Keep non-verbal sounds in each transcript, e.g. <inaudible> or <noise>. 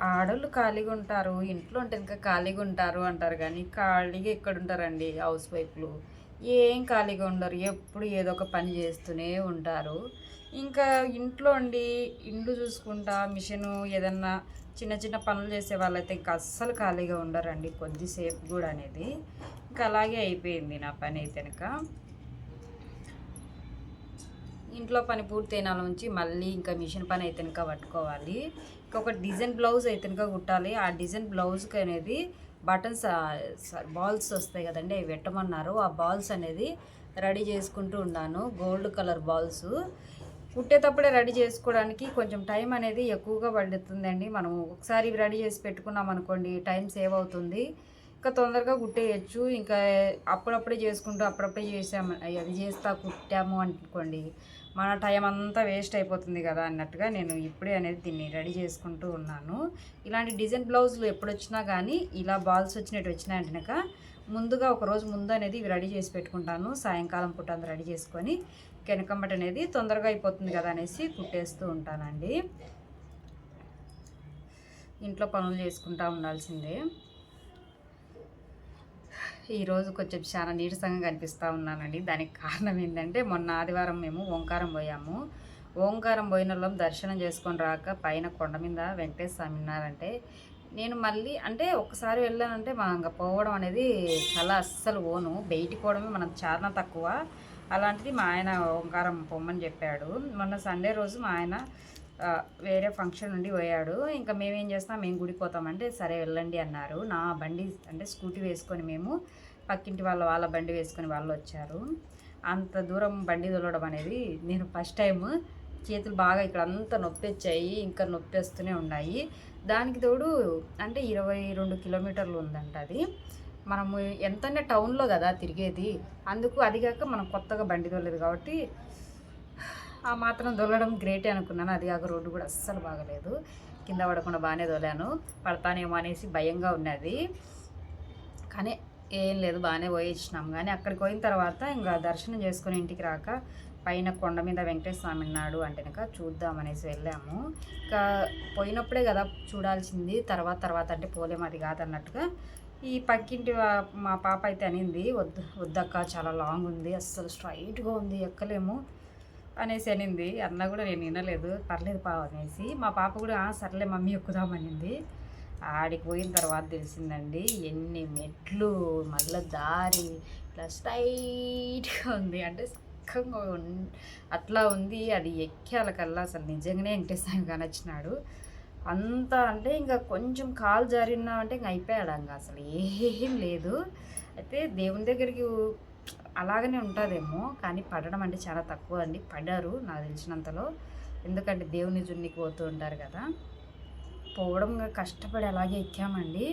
ఆడవాళ్ళు ఖాళీగా ఉంటారు ఇంట్లో ఉంటే ఇంకా ఖాళీగా ఉంటారు అంటారు కానీ ఖాళీగా ఎక్కడ ఉంటారండి హౌస్ వైఫ్లు? ఏం ఖాళీగా ఉండరు ఎప్పుడు ఏదో ఒక పని చేస్తూనే ఉంటారు. ఇంకా ఇంట్లో ఉండి ఇండ్లు చూసుకుంటా మిషను ఏదన్నా చిన్న చిన్న పనులు చేసే వాళ్ళైతే ఇంకా అస్సలు ఖాళీగా ఉండరండి కొద్దిసేపు కూడా అనేది. ఇంకా అలాగే అయిపోయింది నా పని అయితే కనుక ఇంట్లో పని పూర్తయిన నుంచి మళ్ళీ ఇంకా మిషన్ పని అయితే ఇంకా పట్టుకోవాలి. ఇంకా ఒక డిజైన్ బ్లౌజ్ అయితే ఇంకా కుట్టాలి. ఆ డిజైన్ బ్లౌజ్కి అనేది బటన్స్ బాల్స్ వస్తాయి కదండి అవి పెట్టమన్నారు. ఆ బాల్స్ అనేది రెడీ చేసుకుంటూ ఉన్నాను. Gold colour balls. కుట్టేటప్పుడే రెడీ చేసుకోవడానికి కొంచెం టైం అనేది ఎక్కువగా పడుతుందండి. మనం ఒకసారి రెడీ చేసి పెట్టుకున్నాం అనుకోండి టైం సేవ్ అవుతుంది. ఇంకా తొందరగా కుట్టేయచ్చు. ఇంకా అప్పుడప్పుడే చేసుకుంటూ అప్పుడప్పుడే చేసాము అది చేస్తా కుట్టాము అనుకోండి మన టైం అంతా వేస్ట్ అయిపోతుంది కదా అన్నట్టుగా నేను ఇప్పుడే అనేది దీన్ని రెడీ చేసుకుంటూ ఉన్నాను. ఇలాంటి డిజైన్ బ్లౌజులు ఎప్పుడు వచ్చినా కానీ ఇలా బాల్స్ వచ్చినట్టు వచ్చినాయంటే కనుక ముందుగా ఒక రోజు ముందు అనేది ఇవి రెడీ చేసి పెట్టుకుంటాను. సాయంకాలం పూట అంతా రెడీ చేసుకొని కెనకంబట్ అనేది తొందరగా అయిపోతుంది కదా అనేసి కుట్టేస్తూ ఉంటానండి. ఇంట్లో పనులు చేసుకుంటా ఉండాల్సిందే. ఈరోజు కొంచెం చాలా నీరసంగా కనిపిస్తూ ఉన్నానండి. దానికి కారణం ఏంటంటే మొన్న ఆదివారం మేము ఓంకారం పోయాము. ఓంకారం పోయిన వాళ్ళం దర్శనం చేసుకొని రాక పైన కొండ మీద వెంకటేశ్వర స్వామి ఉన్నారంటే నేను మళ్ళీ అంటే ఒకసారి వెళ్ళానంటే మా ఇంకా పోవడం అనేది చాలా అస్సలు ఓను బయటికి పోవడమే మనం చాలా తక్కువ. అలాంటిది మా ఆయన ఓంకారం పొమ్మని చెప్పాడు. మొన్న సండే రోజు మా ఆయన వేరే ఫంక్షన్ నుండి పోయాడు. ఇంకా మేమేం చేస్తాం మేము గుడికి పోతామంటే సరే వెళ్ళండి అన్నారు. నా బండి అంటే స్కూటీ వేసుకొని మేము పక్కింటి వాళ్ళ వాళ్ళ బండి వేసుకొని వాళ్ళు వచ్చారు. అంత దూరం బండి దొలడం అనేది నేను ఫస్ట్ టైం చేతులు బాగా ఇక్కడ అంతా నొప్పి వచ్చాయి ఇంకా నొప్పి వస్తూనే ఉన్నాయి. దానికి తోడు అంటే ఇరవై రెండు కిలోమీటర్లు ఉందంట అది. మనము ఎంతనే టౌన్లో కదా తిరిగేది. అందుకు అది కాక మనం కొత్తగా బండి తోలేదు కాబట్టి ఆ మాత్రం దొల్లడం గ్రేటే అనుకున్నాను. అది కాక రోడ్డు కూడా అస్సలు బాగలేదు. కింద పడకుండా బాగానే దొలాను. పడతానేమో అనేసి భయంగా ఉన్నది. కానీ ఏం లేదు బాగానే పోయించినాం కానీ అక్కడికి పోయిన తర్వాత ఇంకా దర్శనం చేసుకుని ఇంటికి రాక పైన కొండ మీద వెంకటేశ్వర స్వామి ఉన్నాడు అంటే కనుక చూద్దాం అనేసి వెళ్ళాము. ఇంకా పోయినప్పుడే కదా చూడాల్సింది. తర్వాత తర్వాత అంటే పోలేము అది కాదన్నట్టుగా ఈ పక్కింటి మా పాప అయితే అనింది వద్దు వద్దక్క చాలా లాంగ్ ఉంది అస్సలు స్ట్రైట్గా ఉంది ఎక్కలేము. అనేసి అనింది. అన్న కూడా నేను వినలేదు. పర్లేదు పావు అనేసి. మా పాప కూడా సర్లే మమ్మీ ఎక్కుదామనింది ఆడికి పోయిన తర్వాత తెలిసిందండి ఎన్ని మెట్లు మళ్ళీ దారి ఇట్లా స్ట్రైట్గా ఉంది. అంటే చక్కగా అట్లా ఉంది. అది ఎక్కాలకల్లా అసలు నిజంగానే వెంకటేశ్వర కనొచ్చినాడు. అంత అంటే ఇంకా కొంచెం కాలు జారినా అంటే ఇంకా అయిపోయాడు ఇంకా అసలు ఏం లేదు. అయితే దేవుని దగ్గరికి అలాగనే ఉంటుందేమో కానీ పడడం అంటే చాలా తక్కువ అండి పడారు నాకు తెలిసినంతలో. ఎందుకంటే దేవుని జున్నికి పోతూ ఉంటారు కదా. పోవడం కష్టపడి అలాగే ఎక్కామండి.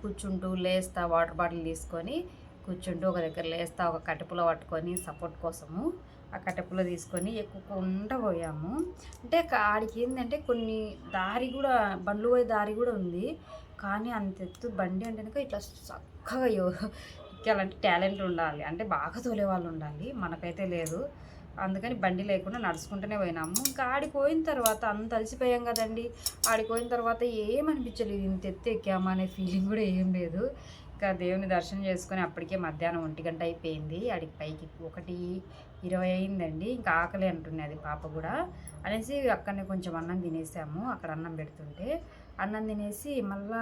కూర్చుంటూ లేస్తా వాటర్ బాటిల్ తీసుకొని కూర్చుంటూ ఒక దగ్గర లేస్తా ఒక కట్టెపులో పట్టుకొని సపోర్ట్ కోసము ఆ కటుపులో తీసుకొని ఎక్కుకుంటూ పోయాము. అంటే ఆడికి ఏంటంటే కొన్ని దారి కూడా బండ్లు పోయే దారి కూడా ఉంది. కానీ అంత ఎత్తు బండి అంటే ఇట్లా చక్కగా ఎక్కాలంటే టాలెంట్ ఉండాలి. అంటే బాగా తోలే వాళ్ళు ఉండాలి. మనకైతే లేదు. అందుకని బండి లేకుండా నడుచుకుంటూనే పోయినాము. ఇంకా ఆడికి పోయిన తర్వాత అంత అలసిపోయాం కదండి. ఆడిపోయిన తర్వాత ఏమనిపించలేదు. ఇంత ఎత్తు ఎక్కామా? అనే ఫీలింగ్ కూడా ఏం లేదు. ఇంకా దేవుని దర్శనం చేసుకొని అప్పటికే మధ్యాహ్నం ఒంటి గంట అయిపోయింది. ఆడికి పైకి ఒకటి ఇరవై అయిందండి. ఇంకా ఆకలి అంటున్నది పాప కూడా. అనేసి అక్కడనే కొంచెం అన్నం తినేసాము. అక్కడ అన్నం పెడుతుంటే అన్నం తినేసి మళ్ళీ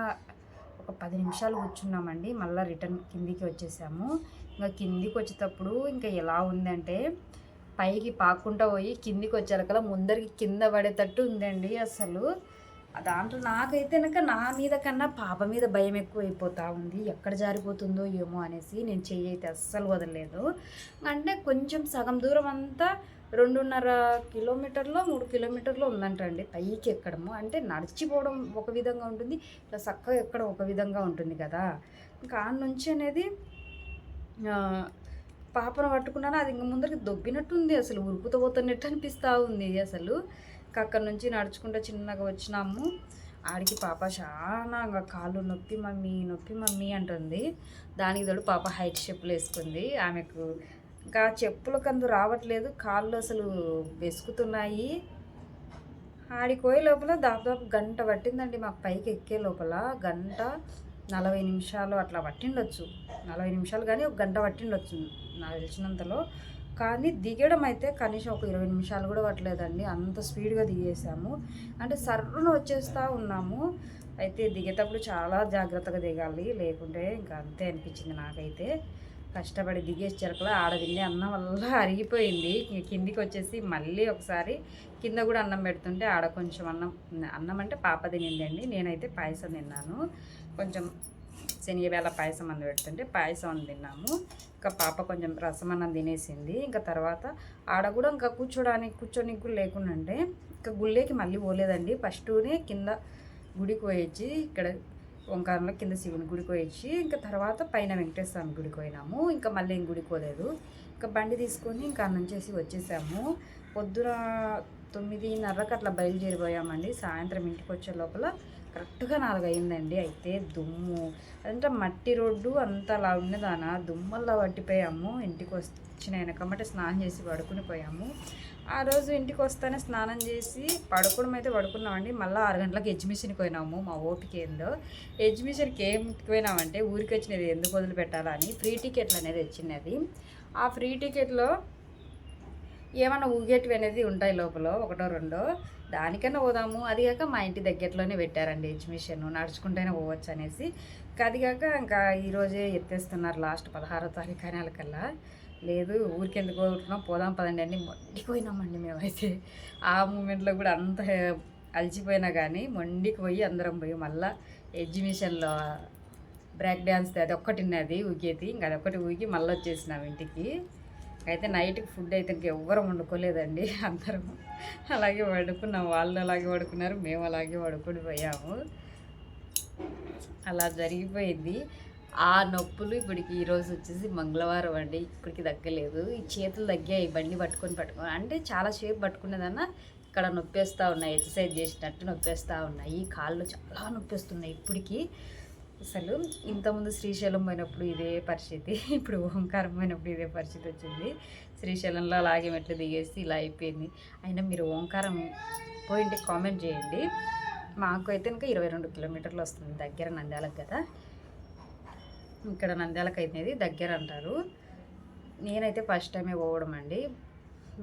ఒక పది నిమిషాలు కూర్చున్నామండి. మళ్ళీ రిటర్న్ కిందికి వచ్చేసాము. ఇంకా కిందికి వచ్చేటప్పుడు ఇంకా ఎలా ఉందంటే పైకి పాక్కుంటా పోయి కిందికి వచ్చేలకల్లా ముందరికి కింద పడేటట్టు ఉందండి అసలు. దాంట్లో నాకైతే కనుక నా మీద కన్నా పాప మీద భయం ఎక్కువ ఉంది. ఎక్కడ జారిపోతుందో ఏమో అనేసి నేను చెయ్యి అయితే అస్సలు వదలలేదు. అంటే కొంచెం సగం దూరం అంతా రెండున్నర కిలోమీటర్లో మూడు కిలోమీటర్లో ఉందంటండి. పైకి ఎక్కడము. అంటే నడిచిపోవడం ఒక విధంగా ఉంటుంది. ఇట్లా చక్కగా ఎక్కడం ఒక విధంగా ఉంటుంది కదా. ఇంకా ఆ నుంచి అనేది పాపను పట్టుకున్నాను? అది ఇంక ముందరికి దొబ్బినట్టుంది అసలు. ఉరుకుతూ పోతున్నట్టు అనిపిస్తూ ఉంది అసలు. ఇంకా నుంచి నడుచుకుంటూ చిన్నగా వచ్చినాము. ఆడికి పాప చాలా ఇంకా కాళ్ళు నొప్పి మమ్మీ నొప్పి మమ్మీ అంటుంది. దానికి తోడు పాప హైట్ చెప్పులు వేసుకుంది. ఆమెకు ఇంకా చెప్పుల కందు రావట్లేదు కాళ్ళు అసలు వెసుకుతున్నాయి. ఆడిపోయే లోపల దాదాపు గంట పట్టిందండి మాకు పైకి ఎక్కే లోపల. గంట నలభై నిమిషాలు అట్లా పట్టిండొచ్చు. నలభై నిమిషాలు కానీ ఒక గంట పట్టిండొచ్చు నాకు తెలిసినంతలో. కానీ దిగడం అయితే కనీసం ఒక ఇరవై నిమిషాలు కూడా పట్టలేదండి. అంత స్పీడ్గా దిగేసాము. అంటే సర్రున వచ్చేస్తూ ఉన్నాము. అయితే దిగేటప్పుడు చాలా జాగ్రత్తగా దిగాలి. లేకుంటే ఇంకా అంతే అనిపించింది నాకైతే. కష్టపడి దిగేసి చెరకలో ఆడ తినే అన్నం వల్ల అరిగిపోయింది. కిందికి వచ్చేసి మళ్ళీ ఒకసారి కింద కూడా అన్నం పెడుతుంటే ఆడ కొంచెం అన్నం అన్నం అంటే పాప తినిందండి. నేనైతే పాయసం తిన్నాను. కొంచెం శనిగవేళ పాయసం అన్న పెడుతుంటే పాయసం అని తిన్నాము. ఇంకా పాప కొంచెం రసం అన్నం తినేసింది. ఇంకా తర్వాత ఆడ కూడా ఇంకా కూర్చోడానికి కూర్చోనికి కూడా లేకుండా అంటే ఇంకా గుళ్ళేకి మళ్ళీ పోలేదండి. ఫస్ట్నే కింద గుడికి పోయొచ్చి ఇక్కడ ఓంకారంలో కింద శివుని గుడికి వచ్చి ఇంకా తర్వాత పైన వెంకటేశ్వర స్వామి గుడికి పోయినాము. ఇంకా మళ్ళీ ఏం గుడికి పోలేదు. ఇంకా బండి తీసుకొని ఇంకా అన్నం చేసి వచ్చేసాము. పొద్దున తొమ్మిదిన్నరకు అట్లా బయలుదేరిపోయామండి. సాయంత్రం ఇంటికి వచ్చే లోపల కరెక్ట్గా నాలుగు అయిందండి అయితే దుమ్ము అదంటే మట్టి రోడ్డు అంత అలా ఉన్నదానా దుమ్మల్లా పట్టిపోయాము. ఇంటికి వచ్చిన వెనకమ్మటే స్నానం చేసి పడుకుని పోయాము. ఆ రోజు ఇంటికి వస్తానే స్నానం చేసి పడుకోవడం అయితే పడుకున్నామండి. మళ్ళీ ఆరు గంటలకు ఎగ్జిబిషన్కి పోయినాము మా ఓపిక ఏందో. ఎగ్జిబిషన్కి ఏం పోయినామంటే ఊరికి వచ్చినది ఎందుకు వదిలిపెట్టాలని ఫ్రీ టికెట్లు అనేది వచ్చినది ఆ ఫ్రీ టికెట్లో ఏమన్నా ఊగేటివి అనేది ఉంటాయి లోపల ఒకటో రెండో. దానికన్నా పోదాము. అది కాక మా ఇంటి దగ్గరలోనే పెట్టారండి ఎగ్జిబిషన్. నడుచుకుంటేనే పోవచ్చు అనేసి. ఇంకా అది కాక ఇంకా ఈరోజే ఎత్తేస్తున్నారు లాస్ట్ పదహారో తారీఖు అనేకల్లా లేదు ఊరికి ఎందుకు పోతున్నాం? పోదాం పదండి అని మొండికి పోయినామండి మేమైతే. ఆ మూమెంట్లో కూడా అంత అలసిపోయినా కానీ మొండికి పోయి అందరం పోయి మళ్ళీ ఎగ్జిబిషన్లో బ్రేక్ డ్యాన్స్ అది ఒక్కటిన్నది ఊగేది. ఇంకా అది ఒకటి ఊగి మళ్ళీ వచ్చేసినాం ఇంటికి. అయితే నైట్కి ఫుడ్ అయితే ఇంకా ఎవ్వరు వండుకోలేదండి <laughs> అందరం. అలాగే పడుకున్నాం వాళ్ళు అలాగే పడుకున్నారు మేము అలాగే పడుకుని పోయాము. అలా జరిగిపోయింది. ఆ నొప్పులు ఇప్పటికి ఈరోజు వచ్చేసి మంగళవారం అండి. ఇప్పటికి తగ్గలేదు. ఈ చేతులు తగ్గాయి. బండి పట్టుకొని పట్టుకొని అంటే చాలా సేపు పట్టుకునేదన్నా ఇక్కడ నొప్పేస్తూ ఉన్నాయి. ఎక్సర్సైజ్ చేసినట్టు నొప్పేస్తూ ఉన్నాయి. కాళ్ళు చాలా నొప్పేస్తున్నాయి ఇప్పటికీ. అసలు ఇంతకుముందు శ్రీశైలం పోయినప్పుడు ఇదే పరిస్థితి ఇప్పుడు ఓంకారం పోయినప్పుడు ఇదే పరిస్థితి వచ్చింది. శ్రీశైలంలో అలాగే మెట్లు దిగేసి ఇలా అయిపోయింది. అయినా మీరు ఓంకారం పోయింటే కామెంట్ చేయండి. మాకు అయితే ఇంకా ఇరవై రెండు కిలోమీటర్లు వస్తుంది దగ్గర నంద్యాలకు కదా. ఇక్కడ నంద్యాలకు అయినది దగ్గర అంటారు. నేనైతే ఫస్ట్ టైమే పోవడం అండి.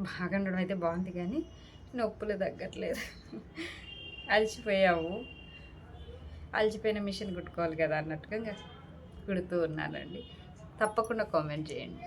బాగా ఉండడం అయితే బాగుంది కానీ నొప్పులు తగ్గట్లేదు. అలసిపోయాము. అలసిపోయిన మిషన్ కుట్టుకోవాలి కదా అన్నట్టుగా ఇంకా కుడుతూ ఉన్నానండి. తప్పకుండా కామెంట్ చేయండి.